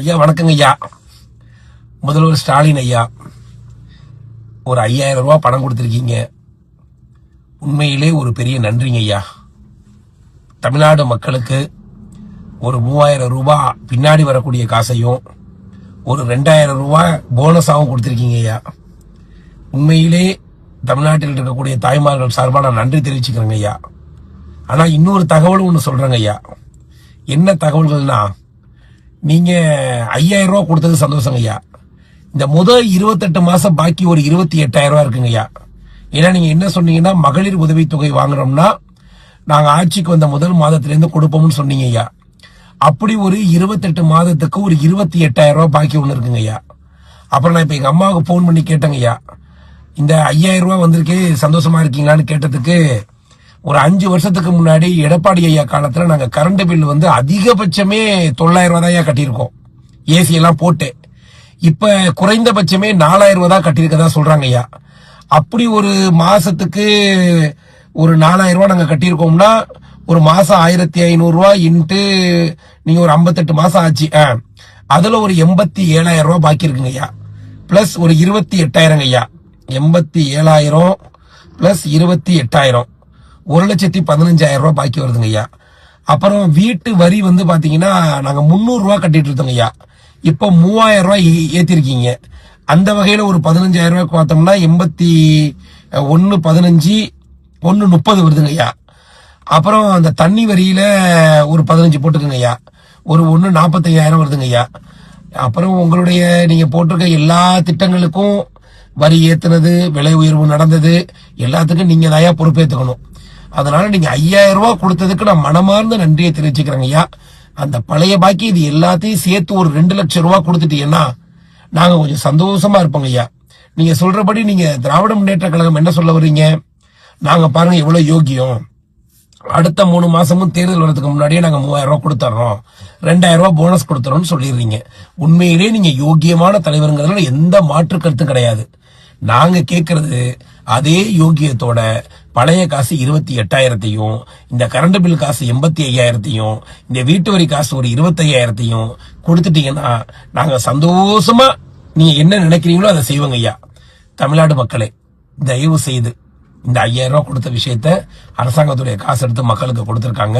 ஐயா வணக்கங்க ஐயா. முதல்வர் ஸ்டாலின் ஐயா ஒரு ஐயாயிரம் ரூபா பணம் கொடுத்துருக்கீங்க. உண்மையிலே ஒரு பெரிய நன்றிங்க ஐயா. தமிழ்நாடு மக்களுக்கு ஒரு மூவாயிரம் ரூபாய் பின்னாடி வரக்கூடிய காசையும் ஒரு ரெண்டாயிரம் ரூபாய் போனஸாகவும் கொடுத்துருக்கீங்க ஐயா. உண்மையிலே தமிழ்நாட்டில் இருக்கக்கூடிய தாய்மார்கள் சார்பாக நான் நன்றி தெரிவிச்சுக்கிறேங்க ஐயா. ஆனால் இன்னொரு தகவலும் ஒன்று சொல்கிறேங்க ஐயா. என்ன தகவல்கள்னா நீங்க ஐயாயிரம் ரூபா கொடுத்தது சந்தோஷம் ஐயா. இந்த முதல் இருபத்தெட்டு மாசம் பாக்கி ஒரு இருபத்தி எட்டாயிரம் ரூபா இருக்குங்க ஐயா. ஏன்னா நீங்க என்ன சொன்னீங்கன்னா மகளிர் உதவித்தொகை வாங்குறோம்னா நாங்க ஆட்சிக்கு வந்த முதல் மாதத்திலிருந்து கொடுப்போம்னு சொன்னீங்க ஐயா. அப்படி ஒரு இருபத்தெட்டு மாதத்துக்கு ஒரு இருபத்தி எட்டாயிரம் ரூபாய் பாக்கி ஒன்று இருக்குங்க ஐயா. அப்புறம் நான் இப்போ எங்கள் அம்மாவுக்கு ஃபோன் பண்ணி கேட்டேங்க ஐயா. இந்த ஐயாயிரம் ரூபா வந்திருக்கே சந்தோஷமா இருக்கீங்களான்னு கேட்டதுக்கு ஒரு அஞ்சு வருஷத்துக்கு முன்னாடி எடப்பாடி ஐயா காலத்துல நாங்க கரண்ட் பில் வந்து அதிகபட்சமே தொள்ளாயிரம் ரூபா தான் ஐயா கட்டியிருக்கோம். ஏசி எல்லாம் போட்டு. இப்ப குறைந்தபட்சமே நாலாயிரம் ரூபாய் தான் கட்டியிருக்கதா சொல்றாங்க ஐயா. அப்படி ஒரு மாசத்துக்கு ஒரு நாலாயிரம் ரூபாய் நாங்க கட்டியிருக்கோம்னா ஒரு மாசம் ஆயிரத்தி ஐநூறுரூவா இன்ட்டு நீங்க ஒரு ஐம்பத்தெட்டு மாசம் ஆச்சு. ஆ. அதுல ஒரு எண்பத்தி ஏழாயிரம் ரூபாய் பாக்கி இருக்குங்க ஐயா. பிளஸ் ஒரு இருபத்தி எட்டாயிரங்க ஐயா. எண்பத்தி ஏழாயிரம் பிளஸ் இருபத்தி எட்டாயிரம். ஒரு லட்சத்தி பதினஞ்சாயிரம் ரூபாய் பாக்கி வருதுங்க ஐயா. அப்புறம் வீட்டு வரி வந்து பாத்தீங்கன்னா நாங்க முந்நூறு ரூபாய் கட்டிட்டு இருந்தோங்க ஐயா. இப்போ மூவாயிரம் ரூபாய் ஏ- ஏத்திருக்கீங்க. அந்த வகையில ஒரு பதினஞ்சாயிரம் ரூபாய்க்கு பார்த்தோம்னா எண்பத்தி ஒன்னு பதினஞ்சு ஒன்னு முப்பது வருதுங்க ஐயா. அப்புறம் அந்த தண்ணி வரியில ஒரு பதினஞ்சு போட்டுக்குங்க ஐயா. ஒரு ஒன்னு நாற்பத்தையாயிரம் வருதுங்க ஐயா. அப்புறம் உங்களுடைய நீங்க போட்டிருக்க எல்லா திட்டங்களுக்கும் வரி ஏத்துனது விலை உயர்வு நடந்தது எல்லாத்துக்கும் நீங்க தாயா பொறுப்பேற்றுக்கணும் அதனால நீங்க ஐயாயிரம் ரூபாய் கொடுத்ததுக்கு நான் மனமார்ந்த நன்றியை தெரிவிச்சுக்கிறேங்க ஐயா. அந்த பழைய பாக்கி இது எல்லாத்தையும் சேர்த்து ஒரு ரெண்டு லட்சம் ரூபாய் கொடுத்துட்டீங்கன்னா நாங்க கொஞ்சம் சந்தோஷமா இருப்போங்க ஐயா. நீங்க சொல்றபடி நீங்க திராவிட முன்னேற்ற கழகம் என்ன சொல்ல வர்றீங்க? நாங்க பாருங்க எவ்வளவு யோகியம் அடுத்த மூணு மாசமும் தேர்தல் வரதுக்கு முன்னாடியே நாங்க மூவாயிரம் ரூபாய் கொடுத்துறோம் ரெண்டாயிரம் ரூபாய் போனஸ் கொடுத்துறோம்னு சொல்லிடுறீங்க. உண்மையிலேயே நீங்க யோகியமான தலைவருங்கிறதுல எந்த மாற்று கருத்தும் கிடையாது. நாங்க கேட்கறது அதே யோகியத்தோட பழைய காசு இருபத்தி எட்டாயிரத்தையும் இந்த கரண்ட் பில் காசு எண்பத்தி ஐயாயிரத்தையும் இந்த வீட்டு வரி காசு ஒரு இருபத்தி ஐயாயிரத்தையும் கொடுத்துட்டீங்கன்னா நாங்க சந்தோஷமா நீங்க என்ன நினைக்கிறீங்களோ அதை செய்வோங்க ஐயா. தமிழ்நாடு மக்களே தயவு செய்து இந்த ஐயாயிரம் ரூபாய் கொடுத்த விஷயத்த அரசாங்கத்துடைய காசு எடுத்து மக்களுக்கு கொடுத்திருக்காங்க.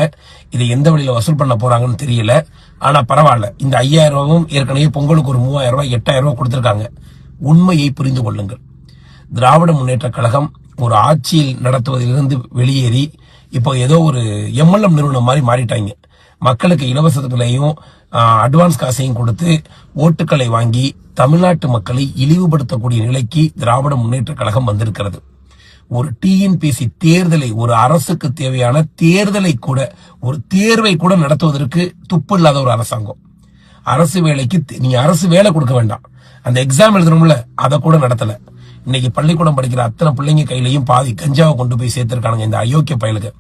இதை எந்த வழியில வசூல் பண்ண போறாங்கன்னு தெரியல. ஆனா பரவாயில்ல இந்த ஐயாயிரம் ரூபாவும் ஏற்கனவே பொங்கலுக்கு ஒரு மூவாயிரம் ரூபாய் எட்டாயிரம் ரூபாய் கொடுத்திருக்காங்க. உண்மையை புரிந்து கொள்ளுங்கள். திராவிட முன்னேற்ற கழகம் ஒரு ஆட்சியில் நடத்துவதிலிருந்து வெளியேறி இப்போ ஏதோ ஒரு எம்எல்எம் நிறுவனம் மாதிரி மாறிட்டாங்க. மக்களுக்கு இலவசத்துலையும் அட்வான்ஸ் காசையும் கொடுத்து ஓட்டுக்களை வாங்கி தமிழ்நாட்டு மக்களை இழிவுபடுத்தக்கூடிய நிலைக்கு திராவிட முன்னேற்ற கழகம் வந்திருக்கிறது. ஒரு டிஎன்பிசி தேர்தலை ஒரு அரசுக்கு தேவையான தேர்தலை கூட ஒரு தேர்வை கூட நடத்துவதற்கு துப்பு இல்லாத ஒரு அரசாங்கம். அரசு வேலைக்கு நீ நீங்க அரசு வேலை கொடுக்க வேண்டாம். அந்த எக்ஸாம் எழுதணும்ல அதை கூட நடத்தலை. இன்னைக்கு பள்ளிக்கூடம் படிக்கிற அத்தனை பிள்ளைங்க கையிலையும் பாதி கஞ்சாவை கொண்டு போய் சேர்த்திருக்கானுங்க இந்த அயோக்கிய பயலுக்கு.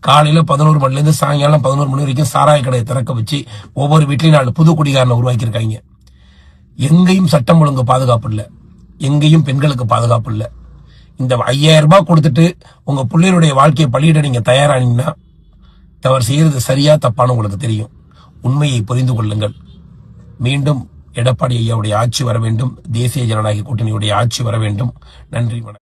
காலையில பதினோரு மணில இருந்து சாயங்காலம் பதினோரு மணி வரைக்கும் சாராய கடையை திறக்க வச்சு ஒவ்வொரு வீட்லையும் நாலு புது குடிகாரனை உருவாக்கியிருக்காங்க. எங்கேயும் சட்டம் ஒழுங்கு பாதுகாப்பு இல்லை. எங்கேயும் பெண்களுக்கு பாதுகாப்பு இல்லை. இந்த ஐயாயிரம் ரூபாய் கொடுத்துட்டு உங்க பிள்ளைகளுடைய வாழ்க்கையை பள்ளியிட நீங்க தயாரானீங்கன்னா தவறு செய்யறது சரியா தப்பான்னு உங்களுக்கு தெரியும். உண்மையை புரிந்து கொள்ளுங்கள். மீண்டும் எடப்பாடி ஐயாவுடைய ஆட்சி வர வேண்டும் தேசிய ஜனநாயக கூட்டணியுடைய ஆட்சி வர வேண்டும். நன்றி வணக்கம்.